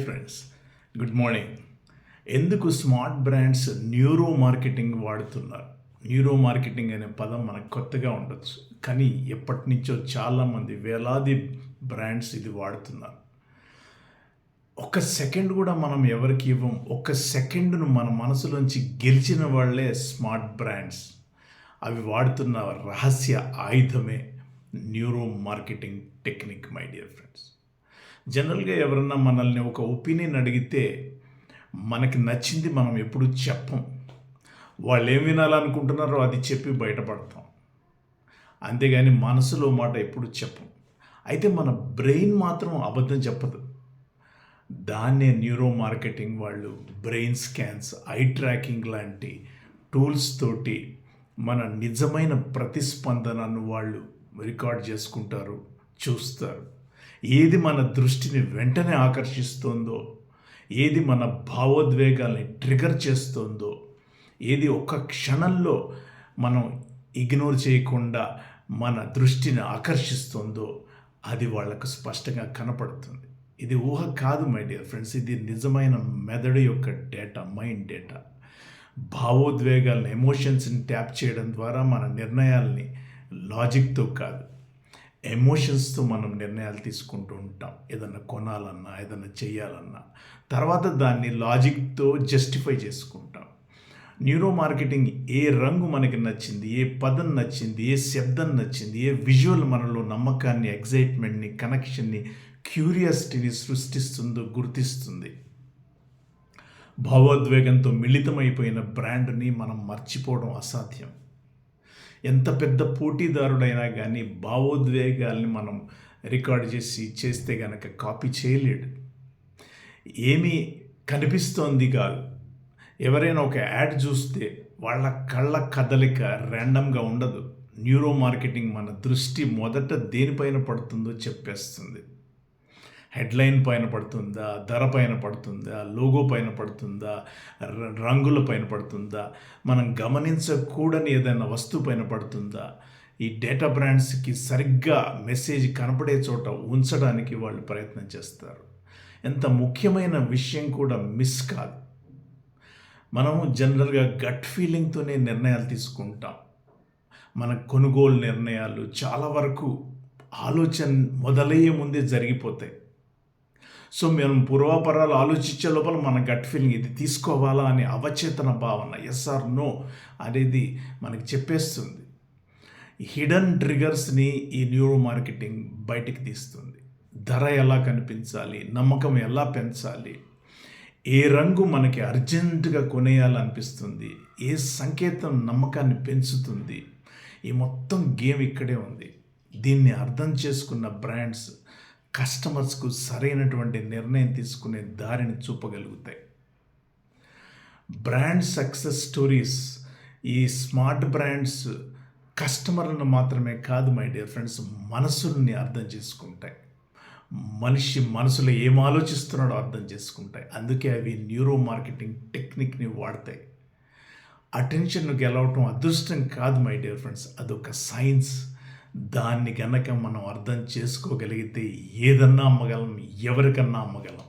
Friends good morning ఎందుకు smart brands neuro marketing వాడుతున్నారు? Neuro marketing అనే పదం మనకు కొత్తగా ఉండొచ్చు. కానీ ఎప్పటి నుంచో చాలామంది వేలాది బ్రాండ్స్ ఇది వాడుతున్నారు. ఒక సెకండ్ కూడా మనం ఎవరికి ఇవ్వం? ఒక సెకండ్ను మన మనసులోంచి గెలిచిన వాళ్ళే స్మార్ట్ బ్రాండ్స్ అవి వాడుతున్న రహస్య ఆయుధమే neuro marketing technique my dear friends జనరల్గా ఎవరన్నా మనల్ని ఒక ఒపీనియన్ అడిగితే మనకి నచ్చింది మనం ఎప్పుడు చెప్పం. వాళ్ళు ఏం వినాలనుకుంటున్నారో అది చెప్పి బయటపడతాం. అంతేగాని మనసులో మాట ఎప్పుడు చెప్పం. అయితే మన బ్రెయిన్ మాత్రం అబద్ధం చెప్పదు. దాన్నే న్యూరో మార్కెటింగ్ వాళ్ళు బ్రెయిన్ స్కాన్స్ ఐ ట్రాకింగ్ లాంటి టూల్స్ తోటి మన నిజమైన ప్రతిస్పందనను వాళ్ళు రికార్డ్ చేసుకుంటారు చూస్తారు. ఏది మన దృష్టిని వెంటనే ఆకర్షిస్తుందో ఏది మన భావోద్వేగాల్ని ట్రిగర్ చేస్తుందో ఏది ఒక్క క్షణంలో మనం ఇగ్నోర్ చేయకుండా మన దృష్టిని ఆకర్షిస్తుందో అది వాళ్ళకు స్పష్టంగా కనపడుతుంది. ఇది ఊహ కాదు మై డియర్ ఫ్రెండ్స్. ఇది నిజమైన మెదడు యొక్క డేటా మైండ్ డేటా. భావోద్వేగాలను ఎమోషన్స్ని ట్యాప్ చేయడం ద్వారా మన నిర్ణయాల్ని లాజిక్తో కాదు ఎమోషన్స్తో మనం నిర్ణయాలు తీసుకుంటూ ఉంటాం. ఏదన్నా కొనాలన్నా ఏదన్నా చేయాలన్నా తర్వాత దాన్ని లాజిక్తో జస్టిఫై చేసుకుంటాం. న్యూరో మార్కెటింగ్ ఏ రంగు మనకి నచ్చింది ఏ పదం నచ్చింది ఏ శబ్దం నచ్చింది ఏ విజువల్ మనలో నమ్మకాన్ని ఎగ్జైట్మెంట్ని కనెక్షన్ని క్యూరియాసిటీని సృష్టిస్తుందో గుర్తిస్తుంది. భావోద్వేగంతో మిళితమైపోయిన బ్రాండ్ని మనం మర్చిపోవడం అసాధ్యం. ఎంత పెద్ద పోటీదారుడైనా కానీ భావోద్వేగాల్ని మనం రికార్డ్ చేసి చేస్తే కనుక కాపీ చేయలేడు. ఏమీ కనిపిస్తోంది కాదు. ఎవరైనా ఒక యాడ్ చూస్తే వాళ్ళ కళ్ళ కదలిక ర్యాండమ్గా ఉండదు. న్యూరో మార్కెటింగ్ మన దృష్టి మొదట దేనిపైన పడుతుందో చెప్పేస్తుంది. హెడ్లైన్ పైన పడుతుందా ధర పైన పడుతుందా లోగో పైన పడుతుందా రంగుల పైన పడుతుందా మనం గమనించకూడని ఏదైనా వస్తువు పైన పడుతుందా? ఈ డేటా బ్రాండ్స్కి సరిగ్గా మెసేజ్ కనపడే చోట ఉంచడానికి వాళ్ళు ప్రయత్నం చేస్తారు. ఎంత ముఖ్యమైన విషయం కూడా మిస్ కాదు. మనము జనరల్గా గట్ ఫీలింగ్తోనే నిర్ణయాలు తీసుకుంటాం. మన కొనుగోలు నిర్ణయాలు చాలా వరకు ఆలోచన మొదలయ్యే ముందే జరిగిపోతాయి. సో మేము పూర్వాపరాలు ఆలోచించే లోపల మన గట్ ఫీలింగ్ ఇది తీసుకోవాలా అనే అవచేతన భావన. ఎస్ఆర్ నో అనేది మనకి చెప్పేస్తుంది. హిడెన్ ట్రిగర్స్ని ఈ న్యూరో మార్కెటింగ్ బయటికి తీస్తుంది. ధర ఎలా కనిపించాలి? నమ్మకం ఎలా పెంచాలి? ఏ రంగు మనకి అర్జెంటుగా కొనేయాలనిపిస్తుంది? ఏ సంకేతం నమ్మకాన్ని పెంచుతుంది? ఈ మొత్తం గేమ్ ఇక్కడే ఉంది. దీన్ని అర్థం చేసుకున్న బ్రాండ్స్ కస్టమర్స్కు సరైనటువంటి నిర్ణయం తీసుకునే దారిని చూపగలుగుతాయి. బ్రాండ్ సక్సెస్ స్టోరీస్ ఈ స్మార్ట్ బ్రాండ్స్ కస్టమర్లను మాత్రమే కాదు మై డియర్ ఫ్రెండ్స్ మనసుల్ని అర్థం చేసుకుంటాయి. మనిషి మనసులో ఏం ఆలోచిస్తున్నాడో అర్థం చేసుకుంటాయి. అందుకే అవి న్యూరో మార్కెటింగ్ టెక్నిక్ని వాడతాయి. అటెన్షన్ గెలవటం అదృష్టం కాదు మై డియర్ ఫ్రెండ్స్ అదొక సైన్స్. దాన్ని గనక మనం అర్థం చేసుకోగలిగితే ఏదన్నా అమ్మగలం ఎవరికన్నా అమ్మగలం.